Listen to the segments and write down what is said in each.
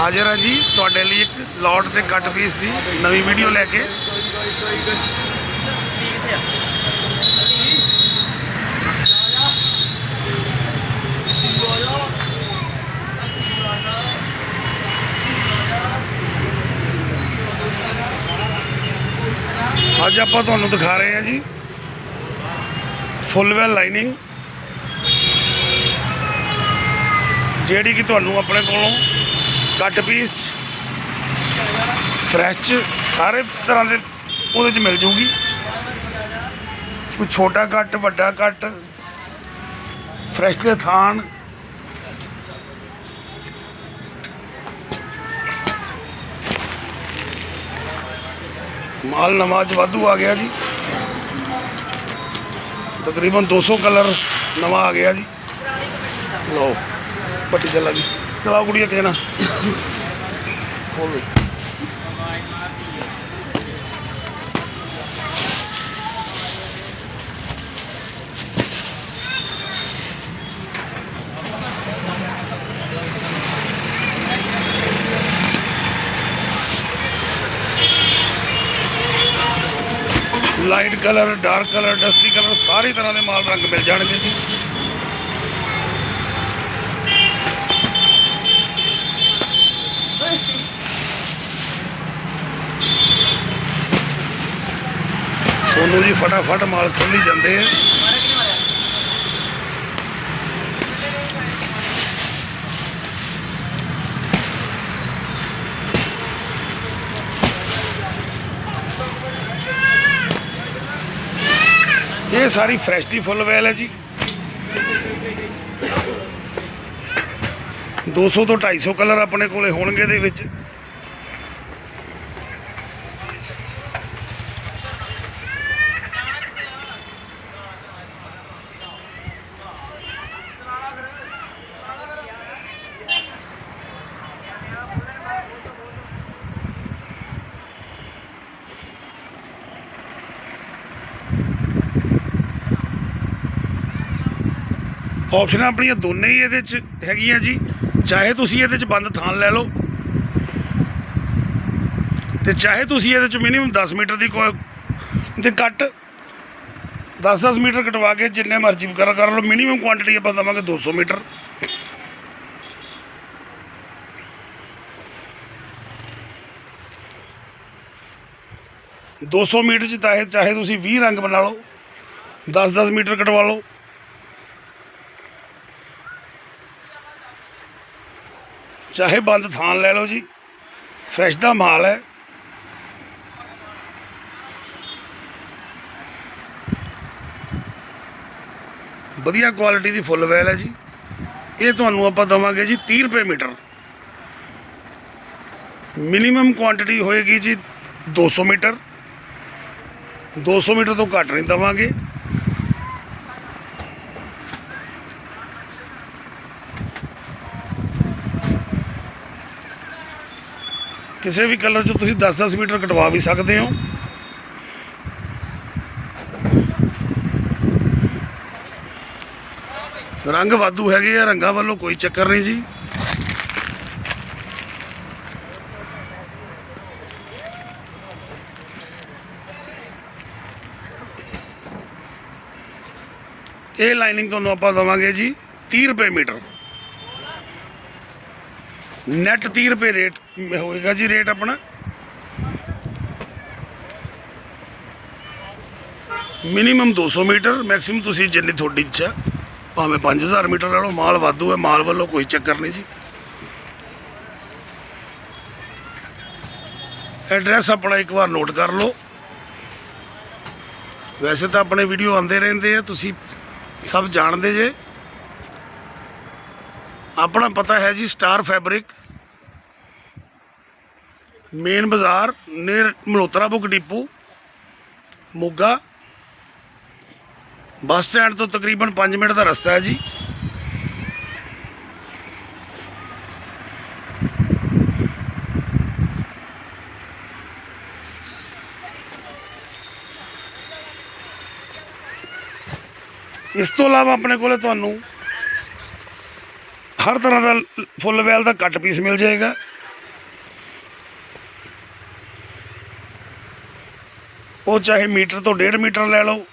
ਹਾਜ਼ਰ ਹਾਂ ਜੀ, ਤੁਹਾਡੇ ਲਈ ਇੱਕ ਲੋਟ ਤੇ ਕੱਟ ਪੀਸ ਦੀ ਨਵੀਂ ਵੀਡੀਓ ਲੈ ਕੇ। ਅੱਜ ਆਪਾਂ ਤੁਹਾਨੂੰ ਦਿਖਾ ਰਹੇ ਹਾਂ ਜੀ ਫੁੱਲ ਵੈਲ ਲਾਈਨਿੰਗ ਜਿਹੜੀ ਕਿ ਤੁਹਾਨੂੰ ਆਪਣੇ ਕੋਲੋਂ ਕੱਟ ਪੀਸ ਫਰੈਸ਼ 'ਚ, ਸਾਰੇ ਤਰ੍ਹਾਂ ਦੇ ਉਹਦੇ 'ਚ ਮਿਲ ਜੂਗੀ। ਕੋਈ ਛੋਟਾ ਕੱਟ, ਵੱਡਾ ਕੱਟ ਫਰੈਸ਼ ਦੇ ਥਾਨ। ਮਾਲ ਨਵਾਜ਼ ਵਾਧੂ ਆ ਗਿਆ ਜੀ। ਤਕਰੀਬਨ 200 ਕਲਰ ਨਵਾਂ ਆ ਗਿਆ ਜੀ। ਲਓ, ਪੱਟੀ ਚੱਲਾ ਜੀ। ਚਲਾ ਕੁੜੀਆਂ ਤੇ ਨਾ light colour dark colour dusty colour ਸਾਰੇ ਤਰ੍ਹਾਂ ਦੇ ਮਾਲ ਰੰਗ ਮਿਲ ਜਾਣਗੇ ਜੀ। ਸੋਨੂ ਜੀ ਫਟਾਫਟ ਮਾਲ ਖੋਲੀ ਜਾਂਦੇ ਆ। ਇਹ ਸਾਰੀ ਫਰੈਸ਼ ਦੀ ਫੁੱਲ ਵੈਲ ਹੈ ਜੀ। 200 ਤੋਂ 250 ਕਲਰ ਆਪਣੇ ਕੋਲੇ ਹੋਣਗੇ ਦੇ ਵਿੱਚ। ਆਪਸ਼ਨਾਂ ਆਪਣੀਆਂ ਦੋਨੇ ਹੀ ਇਹਦੇ ਚ ਹੈਗੀਆਂ ਜੀ। ਚਾਹੇ ਤੁਸੀਂ ਇਹਦੇ ਚ ਬੰਦ ਥਾਂ ਲੈ ਲਓ। ਤੇ ਚਾਹੇ ਤੁਸੀਂ ਇਹਦੇ ਚ ਮਿਨੀਮਮ 10 ਮੀਟਰ ਦੀ ਕੋਈ ਦੇ ਕੱਟ 10-10 ਮੀਟਰ ਕਟਵਾ ਕੇ ਜਿੰਨੇ ਮਰਜ਼ੀ ਵਗੈਰਾ ਕਰ ਲਓ। ਮਿਨੀਮਮ ਕੁਆਂਟੀਟੀ ਆਪਾਂ ਦਵਾਂਗੇ 200 ਮੀਟਰ। ਦੋ ਸੌ ਮੀਟਰ ਚ ਚਾਹੇ ਚਾਹੇ ਤੁਸੀਂ 20 ਰੰਗ ਬਣਾ ਲਓ। 10-10 ਮੀਟਰ ਕਟਵਾ ਲਓ। ਚਾਹੇ ਬੰਦ ਥਾਨ ਲੈ ਲਓ ਜੀ, ਫਰੈਸ਼ ਦਾ ਮਾਲ ਹੈ। ਵਧੀਆ ਕੁਆਲਿਟੀ ਦੀ ਫੁੱਲ ਵੈਲ ਹੈ ਜੀ। ਇਹ ਤੁਹਾਨੂੰ ਆਪਾਂ ਦਵਾਂਗੇ ਜੀ 30 ਰੁਪਏ ਮੀਟਰ। ਮਿਨੀਮਮ ਕੁਆਂਟੀਟੀ ਹੋਏਗੀ ਜੀ 200 ਮੀਟਰ। 200 ਮੀਟਰ ਤੋਂ ਘੱਟ ਨਹੀਂ ਦਵਾਂਗੇ। ਕਿਸੇ ਵੀ ਕਲਰ 'ਚ ਤੁਸੀਂ 10-10 ਮੀਟਰ ਕਟਵਾ ਵੀ ਸਕਦੇ ਹੋ। ਰੰਗ ਵਾਧੂ ਹੈਗੇ ਆ, ਰੰਗਾਂ ਵੱਲੋਂ ਕੋਈ ਚੱਕਰ ਨਹੀਂ ਜੀ। ਇਹ ਲਾਈਨਿੰਗ ਤੁਹਾਨੂੰ ਆਪਾਂ ਦਵਾਂਗੇ ਜੀ 30 ਰੁਪਏ ਮੀਟਰ। ਨੈਟ 30 ਰੁਪਏ ਰੇਟ ਹੋਏਗਾ ਜੀ ਰੇਟ ਆਪਣਾ। ਮਿਨੀਮਮ 200 ਮੀਟਰ ਮੈਕਸਿਮਮ ਤੁਸੀਂ ਜਿੰਨੀ ਤੁਹਾਡੀ ਇੱਛਾ, ਭਾਵੇਂ 5000 ਮੀਟਰ ਲੈ ਲਓ, ਮਾਲ ਵਾਧੂ ਹੈ, ਮਾਲ ਵੱਲੋਂ ਕੋਈ ਚੱਕਰ ਨਹੀਂ ਜੀ। ਐਡਰੈਸ ਆਪਣਾ ਇੱਕ ਵਾਰ ਨੋਟ ਕਰ ਲਓ। ਵੈਸੇ ਤਾਂ ਆਪਣੇ ਵੀਡੀਓ ਆਉਂਦੇ ਰਹਿੰਦੇ ਆ, ਤੁਸੀਂ ਸਭ ਜਾਣਦੇ ਜੇ। ਆਪਣਾ ਪਤਾ ਹੈ ਜੀ ਸਟਾਰ ਫੈਬਰਿਕ ਮੇਨ ਬਾਜ਼ਾਰ near Malhotra book depot, Moga. Bus stand ਤੋਂ ਤਕਰੀਬਨ 5 ਮਿੰਟ ਦਾ ਰਸਤਾ ਹੈ ਜੀ। ਇਸ ਤੋਂ ਇਲਾਵਾ ਆਪਣੇ ਕੋਲੇ ਤੁਹਾਨੂੰ ਹਰ ਤਰ੍ਹਾਂ ਦਾ ਫੁੱਲ ਵੈਲ ਦਾ ਕੱਟ ਪੀਸ ਮਿਲ ਜਾਏਗਾ। ਉਹ ਚਾਹੇ ਮੀਟਰ ਤੋਂ 1.5 ਮੀਟਰ ਲੈ ਲਓ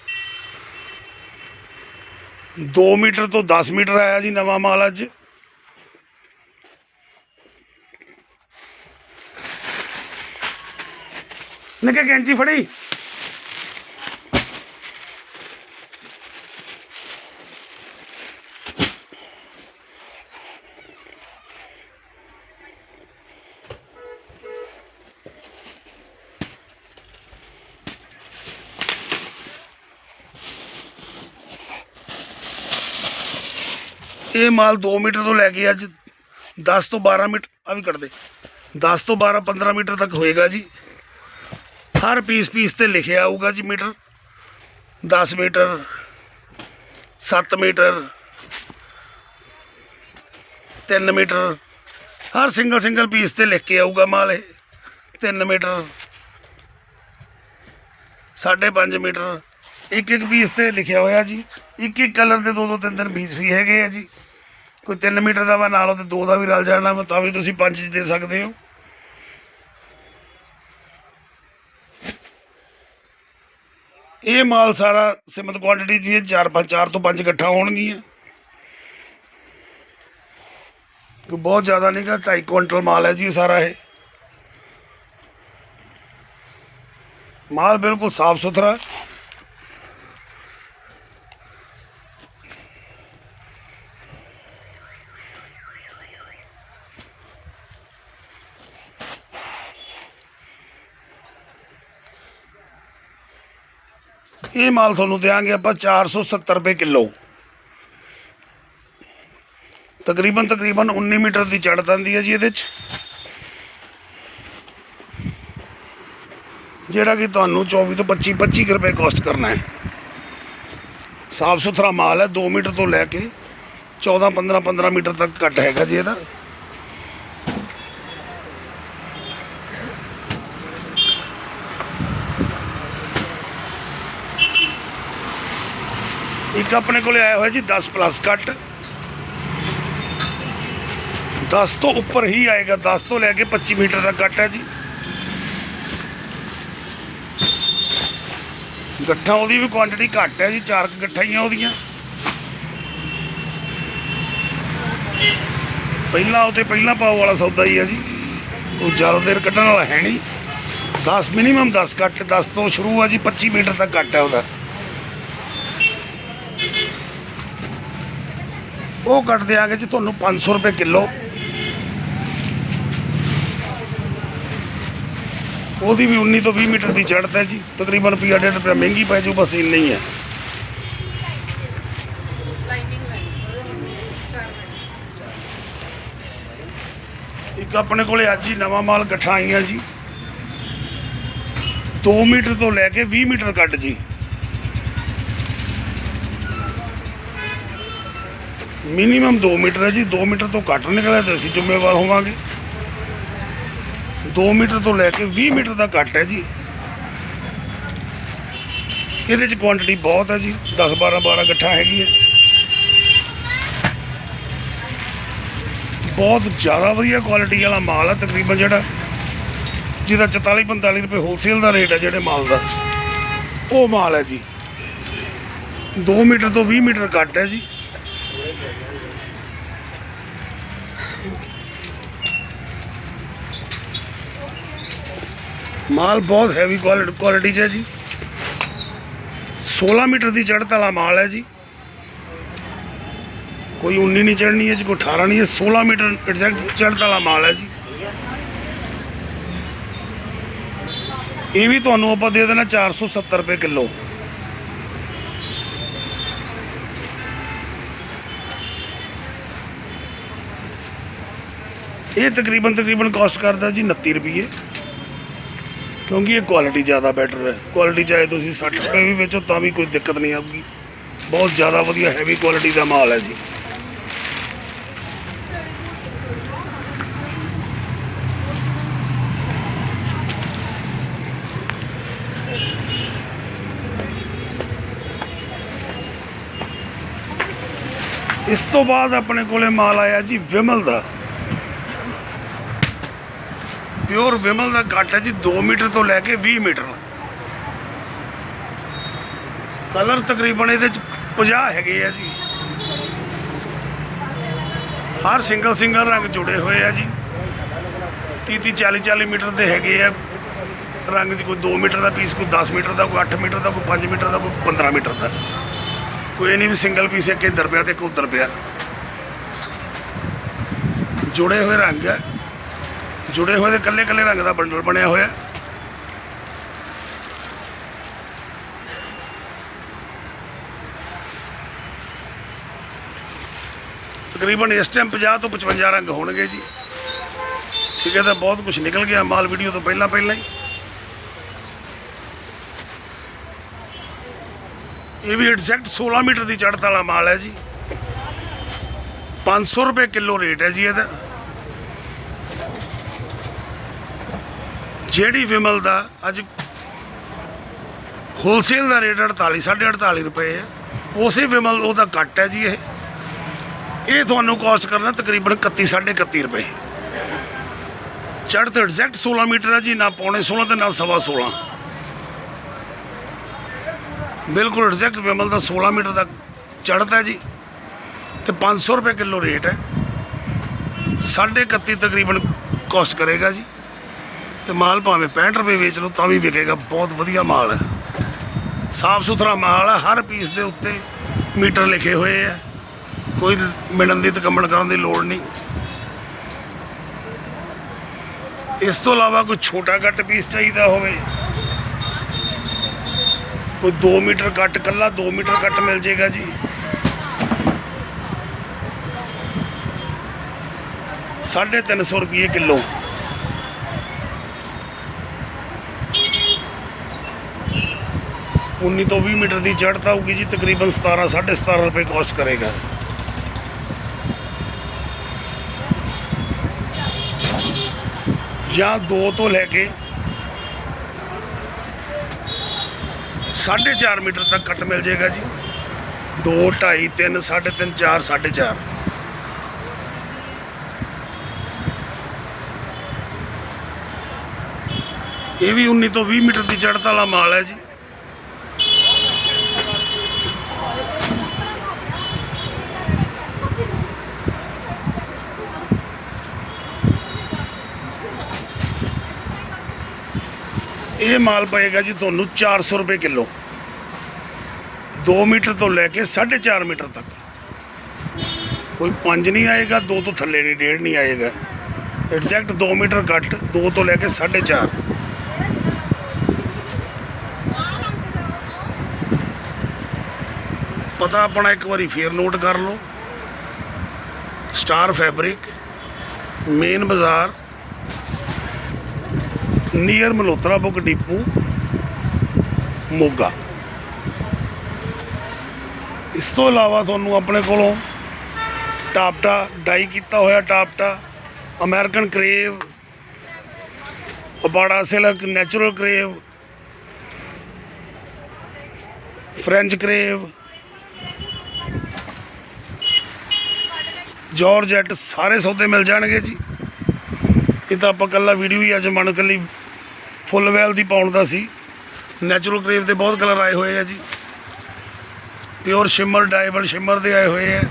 2 ਮੀਟਰ ਤੋਂ 10 ਮੀਟਰ ਆਇਆ ਜੀ ਨਵਾਂ ਮਾਲ ਅੱਜ। ਨਿੱਕੇ ਕੈਂਚੀ ਫੜੀ। ਇਹ ਮਾਲ 2 ਮੀਟਰ ਤੋਂ ਲੈ ਕੇ ਅੱਜ 10 ਤੋਂ 12 ਮੀਟਰ ਆ ਵੀ ਕੱਢ ਦੇ। 10 ਤੋਂ 12 15 ਮੀਟਰ ਤੱਕ ਹੋਏਗਾ ਜੀ। ਹਰ ਪੀਸ ਪੀਸ ਤੇ ਲਿਖਿਆ ਆਊਗਾ ਜੀ ਮੀਟਰ। 10 metre 7 metre 3 metre. ਹਰ ਸਿੰਗਲ ਸਿੰਗਲ ਪੀਸ ਤੇ ਲਿਖ ਕੇ ਆਊਗਾ ਮਾਲ ਇਹ। 3 ਮੀਟਰ 5.5 ਮੀਟਰ। ਇੱਕ ਇੱਕ ਪੀਸ ਤੇ ਲਿਖਿਆ ਹੋਇਆ ਜੀ। ਇੱਕ ਇੱਕ ਕਲਰ ਦੇ ਦੋ ਦੋ ਤਿੰਨ ਤਿੰਨ ਪੀਸ ਵੀ ਹੈਗੇ ਆ ਜੀ। ਕੋਈ 3 ਮੀਟਰ ਦਾ ਵਾ, ਨਾਲੋਂ ਤੇ ਦੋ ਦਾ ਵੀ ਰਲ ਜਾਣਾ ਵਾ, ਤਾਂ ਵੀ ਤੁਸੀਂ ਪੰਜ ਚ ਦੇ ਸਕਦੇ ਹੋ। ਇਹ ਮਾਲ ਸਾਰਾ ਸੀਮਤ ਕੁਆਂਟੀਟੀ ਜੀ ਚਾਰ ਪੰਜ, ਚਾਰ ਤੋਂ ਪੰਜ ਇਕੱਠਾ ਹੋਣਗੀਆਂ। ਕੋਈ ਬਹੁਤ ਜ਼ਿਆਦਾ ਨਹੀਂਗਾ 2.5 ਕੁਇੰਟਲ ਮਾਲ ਹੈ ਜੀ ਸਾਰਾ ਇਹ। ਮਾਲ ਬਿਲਕੁਲ ਸਾਫ਼ ਸੁਥਰਾ ਇਹ ਮਾਲ ਤੁਹਾਨੂੰ ਦੇਾਂਗੇ ਆਪਾਂ 470 ਰੁਪਏ ਕਿਲੋ। ਤਕਰੀਬਨ ਤਕਰੀਬਨ 19 ਮੀਟਰ ਦੀ ਚੜ੍ਹ ਜਾਂਦੀ ਹੈ ਜੀ ਇਹਦੇ 'ਚ। ਜਿਹੜਾ ਕਿ ਤੁਹਾਨੂੰ 24 ਤੋਂ 25 25 ਕੁ ਰੁਪਏ ਕੋਸਟ ਕਰਨਾ ਹੈ। ਸਾਫ਼ ਸੁਥਰਾ ਮਾਲ ਹੈ 2 ਮੀਟਰ ਤੋਂ ਲੈ ਕੇ 14 15 15 ਮੀਟਰ ਤੱਕ ਕੱਟ ਹੈਗਾ ਜੀ ਇਹਦਾ। ਇੱਕ ਆਪਣੇ ਕੋਲੇ ਆਇਆ ਹੋਇਆ ਜੀ 10 ਪਲੱਸ ਕੱਟ 10 ਤੋਂ ਉੱਪਰ ਹੀ ਆਏਗਾ 10 ਤੋਂ ਲੈ ਕੇ 25 ਮੀਟਰ ਦਾ ਕੱਟ ਹੈ ਜੀ। ਗੱਠਾਂ ਉਹਦੀ ਵੀ ਕੁਆਂਟੀਟੀ ਘੱਟ ਹੈ ਜੀ, ਚਾਰ ਕੁ ਗੱਠਾਂ ਹੀ ਉਹਦੀਆਂ। ਪਹਿਲਾਂ ਉਹ ਤੇ ਪਹਿਲਾਂ ਪਾਓ ਵਾਲਾ ਸੌਦਾ ਹੀ ਹੈ ਜੀ। ਉਹ ਜ਼ਿਆਦਾ ਦੇਰ ਕੱਢਣ ਵਾਲਾ ਹੈ ਨਹੀਂ। 10 ਮਿਨੀਮਮ 10 ਕੱਟ 10 ਤੋਂ ਸ਼ੁਰੂ ਆ ਜੀ 25 ਮੀਟਰ ਤੱਕ ਕੱਟ ਹੈ ਉਹਦਾ। ਉਹ ਕੱਟ ਦਿਆਂਗੇ ਜੀ ਤੁਹਾਨੂੰ 500 ਰੁਪਏ ਕਿਲੋ। ਉਹਦੀ ਵੀ 19 ਤੋਂ 20 ਮੀਟਰ ਦੀ ਚੜ੍ਹਤ ਹੈ ਜੀ। ਤਕਰੀਬਨ ਰੁਪਈਆ ਡੇਢ ਰੁਪਇਆ ਮਹਿੰਗੀ ਪੈ ਜਾਊ ਬਸ ਇੰਨਾ ਹੀ ਹੈ। ਇੱਕ ਆਪਣੇ ਕੋਲੇ ਅੱਜ ਹੀ ਨਵਾਂ ਮਾਲ ਇਕੱਠਾ ਆਈਆਂ ਜੀ। 2 ਮੀਟਰ ਤੋਂ ਲੈ ਕੇ 20 ਮੀਟਰ ਕੱਟ ਜੀ। ਮਿਨੀਮਮ 2 ਮੀਟਰ ਹੈ ਜੀ 2 ਮੀਟਰ ਤੋਂ ਘੱਟ ਨਿਕਲਿਆ ਤਾਂ ਅਸੀਂ ਜ਼ਿੰਮੇਵਾਰ ਹੋਵਾਂਗੇ। 2 ਮੀਟਰ ਤੋਂ ਲੈ ਕੇ 20 ਮੀਟਰ ਦਾ ਘੱਟ ਹੈ ਜੀ। ਇਹਦੇ ਚ ਕੁਆਂਟੀਟੀ ਬਹੁਤ ਹੈ ਜੀ 10 12 12 ਗੱਠਾਂ ਹੈਗੀਆਂ। ਬਹੁਤ ਜ਼ਿਆਦਾ ਵਧੀਆ ਕੁਆਲਿਟੀ ਵਾਲਾ ਮਾਲ ਹੈ ਤਕਰੀਬਨ ਜਿਹੜਾ, ਜਿਹਦਾ 44 45 ਰੁਪਏ ਹੋਲਸੇਲ ਦਾ ਰੇਟ ਹੈ ਜਿਹੜੇ ਮਾਲ ਦਾ। ਉਹ ਮਾਲ ਹੈ ਜੀ। 2 ਮੀਟਰ ਤੋਂ 20 ਮੀਟਰ ਕੱਟ ਹੈ ਜੀ। ਮਾਲ ਬਹੁਤ ਹੈਵੀ ਕੁਆਲਿਟੀ ਕੁਆਲਿਟੀ 'ਚ ਹੈ ਜੀ। 16 ਮੀਟਰ ਦੀ ਚੜ੍ਹਤ ਵਾਲਾ ਮਾਲ ਹੈ ਜੀ। ਕੋਈ 19 ਨਹੀਂ ਚੜ੍ਹਨੀ ਹੈ ਜੀ, ਕੋਈ 18 ਨਹੀਂ ਹੈ 16 ਮੀਟਰ ਐਗਜ਼ੈਕਟ ਚੜ੍ਹਤ ਵਾਲਾ ਮਾਲ ਹੈ ਜੀ। ਇਹ ਵੀ ਤੁਹਾਨੂੰ ਆਪਾਂ ਦੇ ਦੇਣਾ 470 ਰੁਪਏ ਕਿਲੋ। ਇਹ ਤਕਰੀਬਨ ਤਕਰੀਬਨ ਕਾਸਟ ਕਰਦਾ ਜੀ 29 ਰੁਪਏ ਕਿਉਂਕਿ ਇਹ ਕੁਆਲਿਟੀ ਜ਼ਿਆਦਾ ਬੈਟਰ ਹੈ। ਕੁਆਲਿਟੀ ਚਾਹੇ ਤੁਸੀਂ 60 ਰੁਪਏ ਵੀ ਵੇਚੋ, ਤਾਂ ਵੀ ਕੋਈ ਦਿੱਕਤ ਨਹੀਂ ਆਊਗੀ। ਬਹੁਤ ਜ਼ਿਆਦਾ ਵਧੀਆ ਹੈਵੀ ਕੁਆਲਿਟੀ ਦਾ ਮਾਲ ਹੈ ਜੀ। ਇਸ ਤੋਂ ਬਾਅਦ ਆਪਣੇ ਕੋਲੇ ਮਾਲ ਆਇਆ ਜੀ ਵਿਮਲ ਦਾ। ਪਿਓਰ ਵਿਮਲ ਦਾ ਕੱਟ ਹੈ ਜੀ 2 ਮੀਟਰ ਤੋਂ ਲੈ ਕੇ 20 ਮੀਟਰ ਕਲਰ ਤਕਰੀਬਨ ਇਹਦੇ ਚ 50 ਹੈਗੇ ਆ ਜੀ। ਹਰ ਸਿੰਗਲ ਸਿੰਗਲ ਰੰਗ ਜੁੜੇ ਹੋਏ ਆ ਜੀ। 30 30 40 40 ਮੀਟਰ ਦੇ ਹੈਗੇ ਆ। ਰੰਗ 'ਚ ਕੋਈ 2 ਮੀਟਰ ਦਾ ਪੀਸ, ਕੋਈ 10 ਮੀਟਰ ਦਾ, ਕੋਈ 8 ਮੀਟਰ ਦਾ, ਕੋਈ 5 ਮੀਟਰ ਦਾ, ਕੋਈ 15 ਮੀਟਰ ਦਾ। ਕੋਈ ਇਹ ਨਹੀਂ ਵੀ ਸਿੰਗਲ ਪੀਸ ਇੱਕ ਇੱਧਰ ਪਿਆ ਤੇ ਇੱਕ ਉੱਧਰ ਪਿਆ। ਜੁੜੇ ਹੋਏ ਰੰਗ ਹੈ ਜੁੜੇ ਹੋਏ ਦੇ ਕੱਲੇ ਕੱਲੇ ਰੰਗ ਦਾ ਬੰਡਲ ਬਣਿਆ ਹੋਇਆ। ਤਕਰੀਬਨ ਇਸ ਟਾਈਮ 50 ਤੋਂ 55 ਰੰਗ ਹੋਣਗੇ ਜੀ। ਸਿੱਕੇ ਤਾਂ ਬਹੁਤ ਕੁਝ ਨਿਕਲ ਗਿਆ, ਮਾਲ ਵੀਡੀਓ ਤੋਂ ਪਹਿਲਾਂ ਪਹਿਲਾਂ ਹੀ। ਇਹ ਵੀ ਐਗਜ਼ੈਕਟ 16 ਮੀਟਰ ਦੀ ਚੜ੍ਹਤ ਵਾਲਾ ਮਾਲ ਹੈ ਜੀ। 500 ਰੁਪਏ ਕਿਲੋ ਰੇਟ ਹੈ ਜੀ ਇਹਦਾ। ਜਿਹੜੀ ਵਿਮਲ ਦਾ ਅੱਜ ਹੋਲਸੇਲ ਦਾ ਰੇਟ 48 48 ਰੁਪਏ ਹੈ ਉਸੇ ਵਿਮਲ ਉਹਦਾ ਕੱਟ ਹੈ ਜੀ ਇਹ। ਇਹ ਤੁਹਾਨੂੰ ਕਾਸਟ ਕਰਨਾ ਤਕਰੀਬਨ 31 31 ਰੁਪਏ। ਚੜ੍ਹ ਤੇ ਐਗਜ਼ੈਕਟ 16 ਮੀਟਰ ਹੈ ਜੀ, ਨਾ ਪੌਣੇ 16 ਤੇ ਨਾ ਸਵਾ 16 ਬਿਲਕੁਲ ਐਗਜ਼ੈਕਟ ਵਿਮਲ ਦਾ 16 ਮੀਟਰ ਦਾ ਚੜ੍ਹਦਾ ਜੀ, ਤੇ 500 ਰੁਪਏ ਕਿਲੋ ਰੇਟ ਹੈ। 31 ਤਕਰੀਬਨ ਕੋਸਟ ਕਰੇਗਾ ਜੀ। ਤੇ ਮਾਲ ਭਾਵੇਂ 65 ਰੁਪਏ ਵੇਚ ਲਓ, ਤਾਂ ਵੀ ਵਿਕੇਗਾ। ਬਹੁਤ ਵਧੀਆ ਮਾਲ ਹੈ। ਸਾਫ਼ ਸੁਥਰਾ ਮਾਲ ਹੈ, ਹਰ ਪੀਸ ਦੇ ਉੱਤੇ ਮੀਟਰ ਲਿਖੇ ਹੋਏ ਆ ਕੋਈ ਮਿਲਣ ਦੀ ਤਕੰਮਣ ਕਰਨ ਦੀ ਲੋੜ ਨਹੀਂ। ਇਸ ਤੋਂ ਇਲਾਵਾ ਕੋਈ ਛੋਟਾ ਕੱਟ ਪੀਸ ਚਾਹੀਦਾ ਹੋਵੇ। ਕੋਈ 2 ਮੀਟਰ ਕੱਟ ਕੱਲਾ 2 ਮੀਟਰ ਕੱਟ ਮਿਲ ਜੇਗਾ ਜੀ। ਸਾਢੇ ਤਿੰਨ ਸੌ ਰੁਪਏ ਕਿਲੋ। ਉੱਨੀ ਤੋਂ 20 ਮੀਟਰ ਦੀ ਚੜ੍ਹਤ ਆਊਗੀ ਜੀ, ਤਕਰੀਬਨ 17 17.5 ਰੁਪਏ ਕੋਸਟ ਕਰੇਗਾ। ਜਾਂ 2 ਤੋਂ ਲੈ ਕੇ 4.5 ਮੀਟਰ ਤੱਕ ਕੱਟ ਮਿਲ ਜਾਏਗਾ ਜੀ। 2 2.5 3 3.5 4 4.5 ਇਹ ਵੀ 19 ਤੋਂ 20 ਮੀਟਰ ਦੀ ਚੜ੍ਹਤ ਵਾਲਾ ਮਾਲ ਹੈ ਜੀ। ਇਹ ਮਾਲ ਪਏਗਾ ਜੀ ਤੁਹਾਨੂੰ 400 ਰੁਪਏ ਕਿਲੋ। 2 ਮੀਟਰ ਤੋਂ ਲੈ ਕੇ 4.5 ਮੀਟਰ ਤੱਕ। ਕੋਈ 5 ਨਹੀਂ ਆਏਗਾ 2 ਤੋਂ ਥੱਲੇ ਨਹੀਂ, ਡੇਢ ਨਹੀਂ ਆਏਗਾ। ਐਗਜ਼ੈਕਟ 2 ਮੀਟਰ ਕੱਟ 2 ਤੋਂ ਲੈ ਕੇ 4.5 ਪਤਾ ਆਪਣਾ ਇੱਕ ਵਾਰੀ ਫੇਰ ਨੋਟ ਕਰ ਲਓ। ਸਟਾਰ ਫੈਬਰਿਕ, ਮੇਨ ਬਾਜ਼ਾਰ near Malhotra book depot, Moga. ਇਸ ਤੋਂ ਇਲਾਵਾ ਤੁਹਾਨੂੰ ਆਪਣੇ ਕੋਲੋਂ ਟਾਪਟਾ ਡਾਈ ਕੀਤਾ ਹੋਇਆ ਟਾਪਟਾ American crepe ਅਬਾੜਾ silk natural crepe French crepe georgette ਸਾਰੇ ਸੌਦੇ ਮਿਲ ਜਾਣਗੇ ਜੀ। ਇਹ ਤਾਂ ਆਪਾਂ ਕੱਲਾ ਵੀਡੀਓ ਹੀ ਅੱਜ ਮਨ ਕੱਲੀ ਫੁੱਲ ਵੈਲ ਦੀ ਪਾਉਣ ਦਾ ਸੀ। ਨੈਚੁਰਲ ਕਰੇਵ ਦੇ ਬਹੁਤ ਕਲਰ ਆਏ ਹੋਏ ਆ ਜੀ। ਪਿਓਰ ਸ਼ਿਮਰ, ਡਾਇਬਲ ਸ਼ਿਮਰ ਦੇ ਆਏ ਹੋਏ ਆ।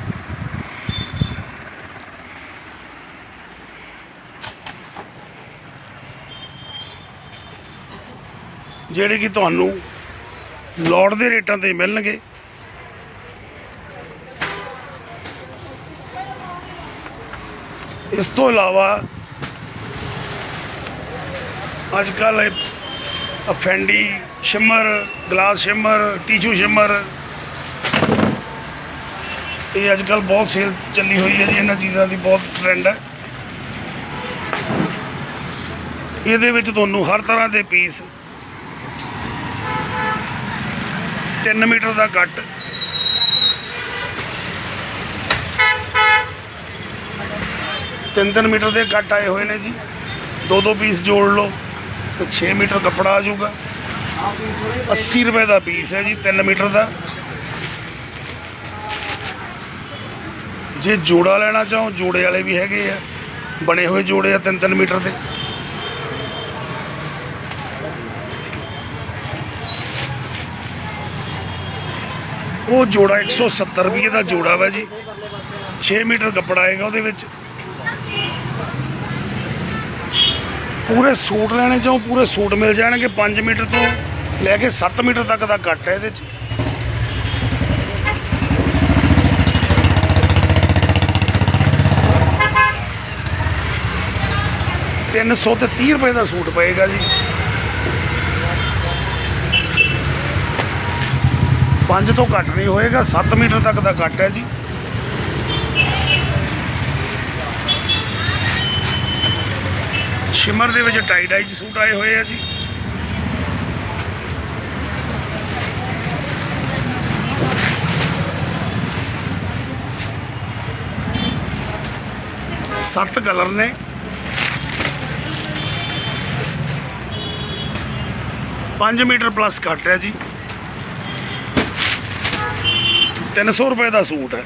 ਜਿਹੜੇ ਕਿ ਤੁਹਾਨੂੰ ਲੋੜ ਦੇ ਰੇਟਾਂ ਤੇ ਮਿਲਣਗੇ। ਇਸ ਤੋਂ ਇਲਾਵਾ ਅੱਜ ਕੱਲ Fendi shimmer, glass shimmer, tissue shimmer. ਇਹ ਅੱਜ ਕੱਲ ਬਹੁਤ ਸੇਲ ਚੱਲੀ ਹੋਈ ਹੈ ਜੀ, ਇਹਨਾਂ ਚੀਜ਼ਾਂ ਦੀ ਬਹੁਤ ਟ੍ਰੈਂਡ ਹੈ। ਇਹਦੇ ਵਿੱਚ ਤੁਹਾਨੂੰ ਹਰ ਤਰ੍ਹਾਂ ਦੇ ਪੀਸ 3 ਮੀਟਰ ਦਾ ਕੱਟ ਤਿੰਨ ਤਿੰਨ ਮੀਟਰ ਦੇ ਕੱਟ ਆਏ ਹੋਏ ਨੇ ਜੀ। ਦੋ ਦੋ ਪੀਸ ਜੋੜ ਲਓ। ਤੇ 6 ਮੀਟਰ ਕੱਪੜਾ ਆ ਜਾਊਗਾ। 80 ਰੁਪਏ ਦਾ ਪੀਸ ਹੈ ਜੀ 3 ਮੀਟਰ ਦਾ। ਜੇ ਜੋੜਾ ਲੈਣਾ ਚਾਹੋ, ਜੋੜੇ ਵਾਲੇ ਵੀ ਹੈਗੇ ਆ। ਬਣੇ ਹੋਏ ਜੋੜੇ ਆ 3 3 ਮੀਟਰ ਦੇ। ਉਹ ਜੋੜਾ 170 ਰੁਪਏ ਦਾ ਜੋੜਾ ਵਾ ਜੀ। 6 ਮੀਟਰ ਕੱਪੜਾ ਆਏਗਾ ਉਹਦੇ ਵਿੱਚ। ਪੂਰੇ ਸੂਟ ਲੈਣੇ ਚਾਹੋ, ਪੂਰੇ ਸੂਟ ਮਿਲ ਜਾਣਗੇ 5 ਮੀਟਰ ਤੋਂ ਲੈ ਕੇ 7 ਮੀਟਰ ਤੱਕ ਦਾ ਕੱਟ ਹੈ ਇਹਦੇ 'ਚ। ਤਿੰਨ ਸੌ ਤੇ 30 ਰੁਪਏ ਦਾ ਸੂਟ ਪਏਗਾ ਜੀ। ਪੰਜ ਤੋਂ ਘੱਟ ਨਹੀਂ ਹੋਏਗਾ 7 ਮੀਟਰ ਤੱਕ ਦਾ ਕੱਟ ਹੈ ਜੀ। ਸ਼ਿਮਰ ਦੇ ਵਿੱਚ ਟਾਈ ਡਾਈ ਸੂਟ ਆਏ ਹੋਏ ਆ ਜੀ। ਸੱਤ ਕਲਰ ਨੇ। ਪੰਜ ਮੀਟਰ ਪਲੱਸ ਕੱਟ ਹੈ ਜੀ। 300 ਰੁਪਏ ਦਾ ਸੂਟ ਹੈ।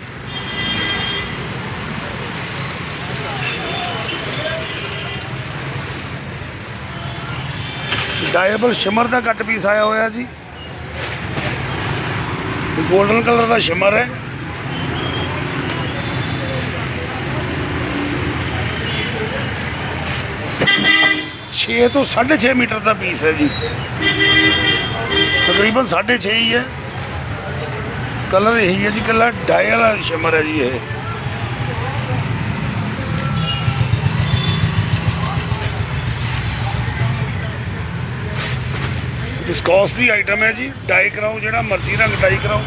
ਡਾਇਬਲ ਸ਼ਿਮਰ ਦਾ ਕੱਟ ਪੀਸ ਆਇਆ ਹੋਇਆ ਜੀ। ਗੋਲਡਨ ਕਲਰ ਦਾ ਸ਼ਿਮਰ ਹੈ। ਛੇ ਤੋਂ 6.5 ਮੀਟਰ ਦਾ ਪੀਸ ਹੈ ਜੀ। ਤਕਰੀਬਨ 6.5 ਹੀ ਹੈ। ਕਲਰ ਇਹੀ ਹੈ ਜੀ ਕੱਲਾ ਡਾਈ ਵਾਲਾ ਸ਼ਿਮਰ ਹੈ ਜੀ ਇਹ। ਡਿਸਕੌਸ ਦੀ ਆਈਟਮ ਹੈ ਜੀ। ਡਾਈ ਕਰਾਓ ਜਿਹੜਾ ਮਰਜ਼ੀ ਰੰਗ ਡਾਈ ਕਰਾਓ।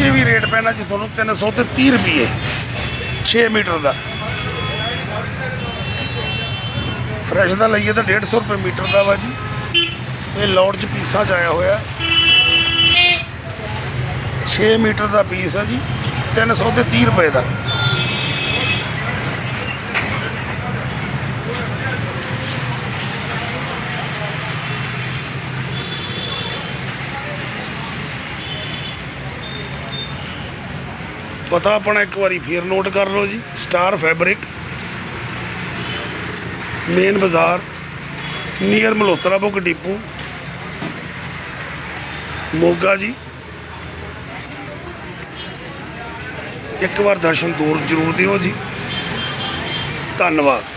ਇਹ ਵੀ ਰੇਟ ਪੈਣਾ ਜੀ ਤੁਹਾਨੂੰ 300 ਤੇ 30 ਰੁਪਏ 6 ਮੀਟਰ ਦਾ। ਫਰੈਸ਼ ਦਾ ਲਈਏ ਤਾਂ 150 ਰੁਪਏ ਮੀਟਰ ਦਾ ਵਾ ਜੀ। ਇਹ ਲੋਟ ਚ ਪੀਸਾਂ ਚ ਆਇਆ ਹੋਇਆ। 6 ਮੀਟਰ ਦਾ ਪੀਸ ਹੈ ਜੀ। 300 ਤੇ 30 ਰੁਪਏ ਦਾ। ਪਤਾ ਆਪਣਾ ਇੱਕ ਵਾਰੀ ਫੇਰ ਨੋਟ ਕਰ ਲਓ ਜੀ ਸਟਾਰ ਫੈਬਰਿਕ ਮੇਨ ਬਾਜ਼ਾਰ near Malhotra book depot Moga ਜੀ। ਇੱਕ ਵਾਰ ਦਰਸ਼ਨ ਦੂਰ ਜ਼ਰੂਰ ਦਿਓ ਜੀ। ਧੰਨਵਾਦ।